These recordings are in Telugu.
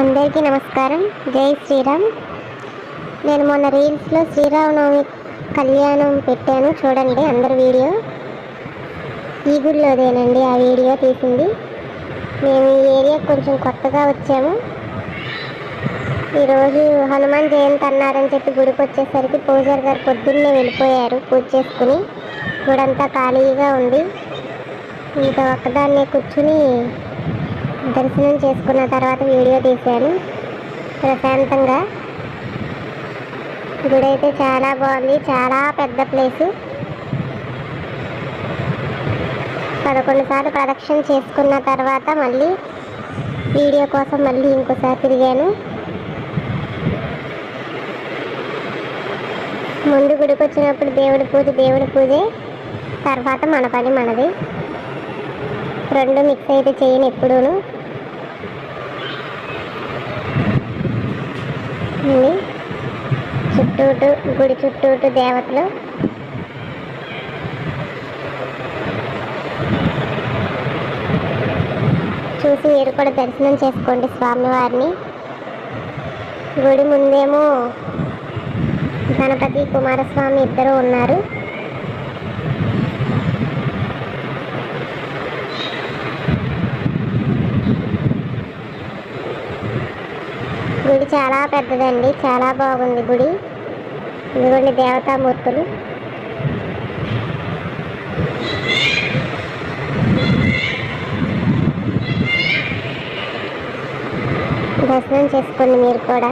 అందరికీ నమస్కారం. జై శ్రీరామ్. నేను మొన్న రీల్స్లో శ్రీరామనవమి కళ్యాణం పెట్టాను. చూడండి అందరు వీడియో. ఈ గుడిలోదేనండి ఆ వీడియో తీసింది. మేము ఈ ఏరియా కొంచెం కొత్తగా వచ్చాము. ఈరోజు హనుమాన్ జయంతి అన్నారని చెప్పి గుడికి వచ్చేసరికి పూజారి గారు పొద్దున్నే వెళ్ళిపోయారు పూజ చేసుకుని. గుడంతా ఖాళీగా ఉంది. ఇంకా ఒక్కదాన్నే కూర్చుని దర్శనం చేసుకున్న తర్వాత వీడియో తీశాను. ప్రశాంతంగా. గుడి అయితే చాలా బాగుంది. చాలా పెద్ద ప్లేసు. పదకొండు సార్లు ప్రదక్షిణ చేసుకున్న తర్వాత మళ్ళీ వీడియో కోసం మళ్ళీ ఇంకోసారి తిరిగాను. ముందు గుడికి వచ్చినప్పుడు దేవుడి పూజ దేవుడి పూజే. తర్వాత మన పని మనది. రెండు మిక్స్ అయితే చేయను ఎప్పుడూను. చుట్టూటు గుడి చుట్టూటు దేవతలు. చూసి మీరు కూడా దర్శనం చేసుకోండి స్వామివారిని. గుడి ముందేమో గణపతి కుమారస్వామి ఇద్దరు ఉన్నారు. గుడి చాలా పెద్దదండి చాలా బాగుంది గుడి. ఇదిగోండి దేవతామూర్తులు. దర్శనం చేసుకోండి మీరు కూడా.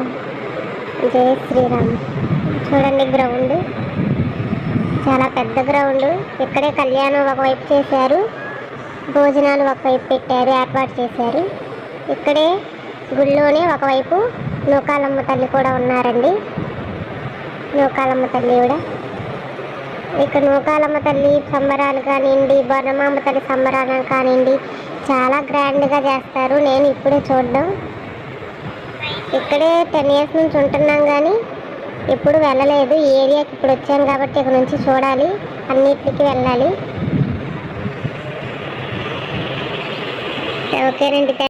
జయ శ్రీరామ్. చూడండి గ్రౌండ్. చాలా పెద్ద గ్రౌండ్. ఇక్కడే కళ్యాణం ఒకవైపు చేశారు. భోజనాలు ఒకవైపు పెట్టారు ఏర్పాటు చేశారు. ఇక్కడే గుళ్ళోనే ఒకవైపు నూకాలమ్మ తల్లి కూడా ఉన్నారండి. నూకాలమ్మ తల్లి కూడా. ఇక్కడ నూకాలమ్మ తల్లి సంబరాలు కానివ్వండి బొర్రమాంబ తల్లి సంబరాలు కానివ్వండి చాలా గ్రాండ్గా చేస్తారు. నేను ఇప్పుడే చూడడం. ఇక్కడే టెన్ ఇయర్స్ నుంచి ఉంటున్నాం కానీ ఎప్పుడు వెళ్ళలేదు. ఈ ఏరియాకి ఇప్పుడు వచ్చాం కాబట్టి ఇక్కడ నుంచి చూడాలి. అన్నిటికీ వెళ్ళాలి. ఓకేనండి